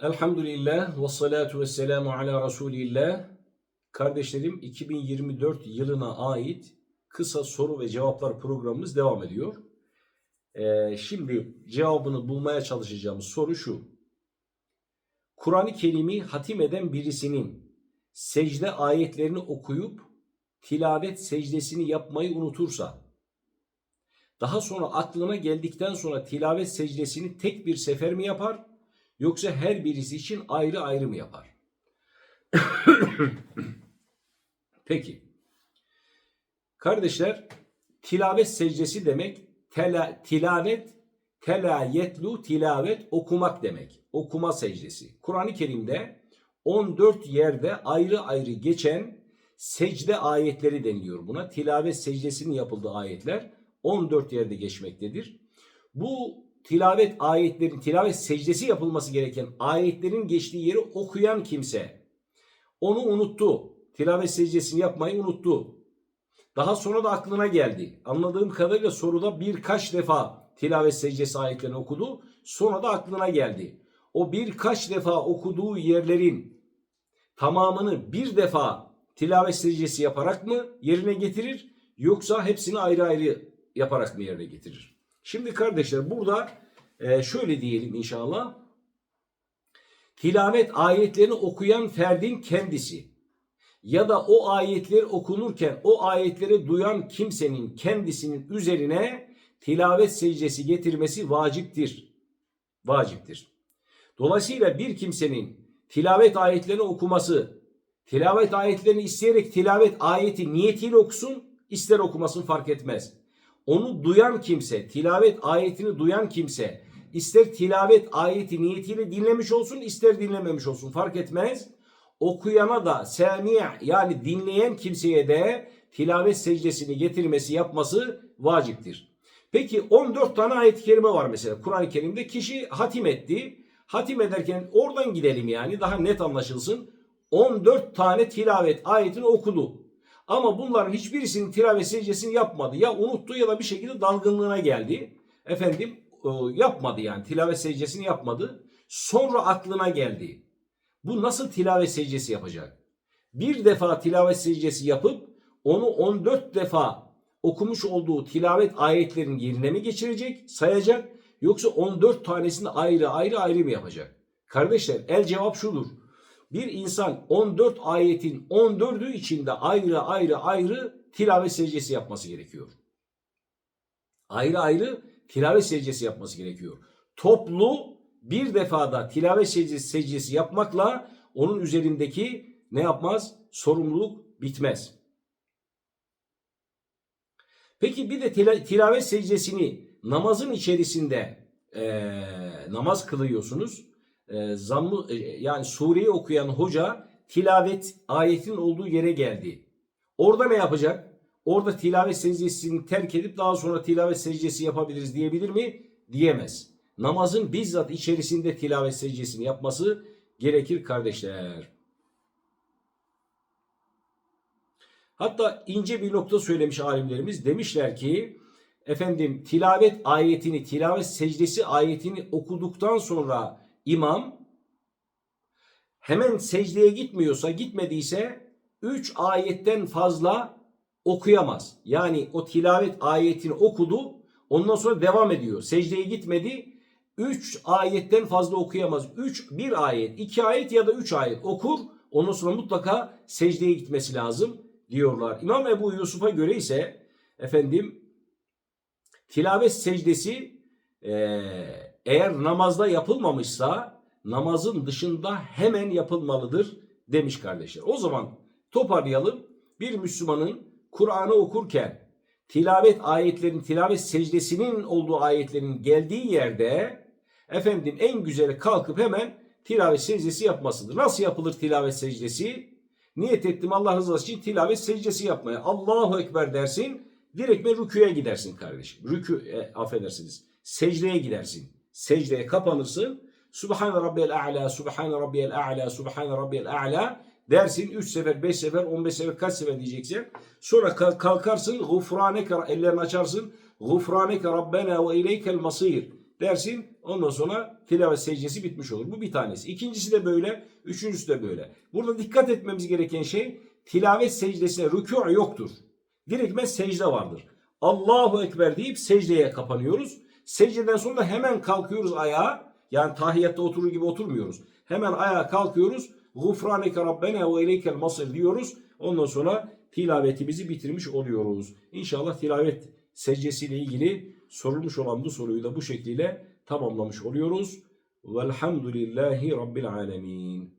Elhamdülillah ve salatu ve selamu ala Resulillah. Kardeşlerim 2024 yılına ait kısa soru ve cevaplar programımız devam ediyor. Ee, şimdi cevabını bulmaya çalışacağımız soru şu. Kur'an-ı Kerim'i hatim eden birisinin secde ayetlerini okuyup tilavet secdesini yapmayı unutursa, daha sonra aklına geldikten sonra tilavet secdesini tek bir sefer mi yapar, yoksa her birisi için ayrı ayrı mı yapar? Peki. Kardeşler, tilavet secdesi demek tela, tilavet, tela yetlu tilavet okumak demek. Okuma secdesi. Kur'an-ı Kerim'de 14 yerde ayrı ayrı geçen secde ayetleri deniliyor buna. Tilavet secdesinin yapıldığı ayetler 14 yerde geçmektedir. Bu tilavet ayetlerin, tilavet secdesi yapılması gereken ayetlerin geçtiği yeri okuyan kimse onu unuttu. Tilavet secdesini yapmayı unuttu. Daha sonra da aklına geldi. Anladığım kadarıyla soruda birkaç defa tilavet secdesi ayetlerini okudu. Sonra da aklına geldi. O birkaç defa okuduğu yerlerin tamamını bir defa tilavet secdesi yaparak mı yerine getirir yoksa hepsini ayrı ayrı yaparak mı yerine getirir? Şimdi kardeşler burada e, şöyle diyelim inşallah. Tilavet ayetlerini okuyan ferdin kendisi ya da o ayetler okunurken o ayetleri duyan kimsenin kendisinin üzerine tilavet secdesi getirmesi vaciptir. Vaciptir. Dolayısıyla bir kimsenin tilavet ayetlerini okuması, tilavet ayetlerini isteyerek tilavet ayeti niyetiyle okusun, ister okumasın fark etmez. Onu duyan kimse, tilavet ayetini duyan kimse, ister tilavet ayeti niyetiyle dinlemiş olsun, ister dinlememiş olsun fark etmez. Okuyana da semi' yani dinleyen kimseye de tilavet secdesini getirmesi, yapması vaciptir. Peki 14 tane ayet-i kerime var mesela Kur'an-ı Kerim'de kişi hatim etti. Hatim ederken oradan gidelim yani daha net anlaşılsın. 14 tane tilavet ayetini okudu. Ama bunların hiçbirisinin tilavet secdesini yapmadı. Ya unuttu ya da bir şekilde dalgınlığına geldi. Efendim e, yapmadı yani tilavet secdesini yapmadı. Sonra aklına geldi. Bu nasıl tilavet secdesi yapacak? Bir defa tilavet secdesi yapıp onu 14 defa okumuş olduğu tilavet ayetlerin yerine mi geçirecek, sayacak yoksa 14 tanesini ayrı ayrı ayrı mı yapacak? Kardeşler el cevap şudur. Bir insan 14 ayetin 14'ü içinde ayrı ayrı ayrı tilavet secdesi yapması gerekiyor. Ayrı ayrı tilavet secdesi yapması gerekiyor. Toplu bir defada tilavet secdesi, secdesi yapmakla onun üzerindeki ne yapmaz? Sorumluluk bitmez. Peki bir de tila, tilavet secdesini namazın içerisinde e, namaz kılıyorsunuz. E, zammı, yani sureyi okuyan hoca tilavet ayetin olduğu yere geldi. Orada ne yapacak? Orada tilavet secdesini terk edip daha sonra tilavet secdesi yapabiliriz diyebilir mi? Diyemez. Namazın bizzat içerisinde tilavet secdesini yapması gerekir kardeşler. Hatta ince bir nokta söylemiş alimlerimiz. Demişler ki efendim tilavet ayetini, tilavet secdesi ayetini okuduktan sonra imam hemen secdeye gitmiyorsa, gitmediyse 3 ayetten fazla okuyamaz. Yani o tilavet ayetini okudu, ondan sonra devam ediyor. Secdeye gitmedi, 3 ayetten fazla okuyamaz. 3 bir ayet, 2 ayet ya da 3 ayet okur. Ondan sonra mutlaka secdeye gitmesi lazım diyorlar. İmam Ebu Yusuf'a göre ise efendim tilavet secdesi e, eğer namazda yapılmamışsa namazın dışında hemen yapılmalıdır demiş kardeşler. O zaman toparlayalım. Bir Müslümanın Kur'an'ı okurken tilavet ayetlerin, tilavet secdesinin olduğu ayetlerin geldiği yerde efendim en güzeli kalkıp hemen tilavet secdesi yapmasıdır. Nasıl yapılır tilavet secdesi? Niyet ettim Allah rızası için tilavet secdesi yapmaya. Allahu Ekber dersin. Direkt mi rüküye gidersin kardeşim. Rükü, e, affedersiniz. Secdeye gidersin. Secdeye kapanırsın. Subhane Rabbiyel A'la, Subhane Rabbiyel A'la, Subhane Rabbiyel A'la dersin. 3 sefer, 5 sefer, 15 sefer kaç sefer diyeceksin. Sonra kalkarsın. Gufraneke, ellerini açarsın. Gufraneke Rabbena ve ileykel masir. dersin. Ondan sonra tilavet secdesi bitmiş olur. Bu bir tanesi. İkincisi de böyle. Üçüncüsü de böyle. Burada dikkat etmemiz gereken şey tilavet secdesine rükû yoktur. Direktmen secde vardır. Allahu Ekber deyip secdeye kapanıyoruz. Secdeden sonra hemen kalkıyoruz ayağa. Yani tahiyyatta oturur gibi oturmuyoruz. Hemen ayağa kalkıyoruz. Gufraneke Rabbena ve ileykel masir diyoruz. Ondan sonra tilavetimizi bitirmiş oluyoruz. İnşallah tilavet secdesiyle ilgili sorulmuş olan bu soruyu da bu şekliyle tamamlamış oluyoruz. Velhamdülillahi Rabbil alemin.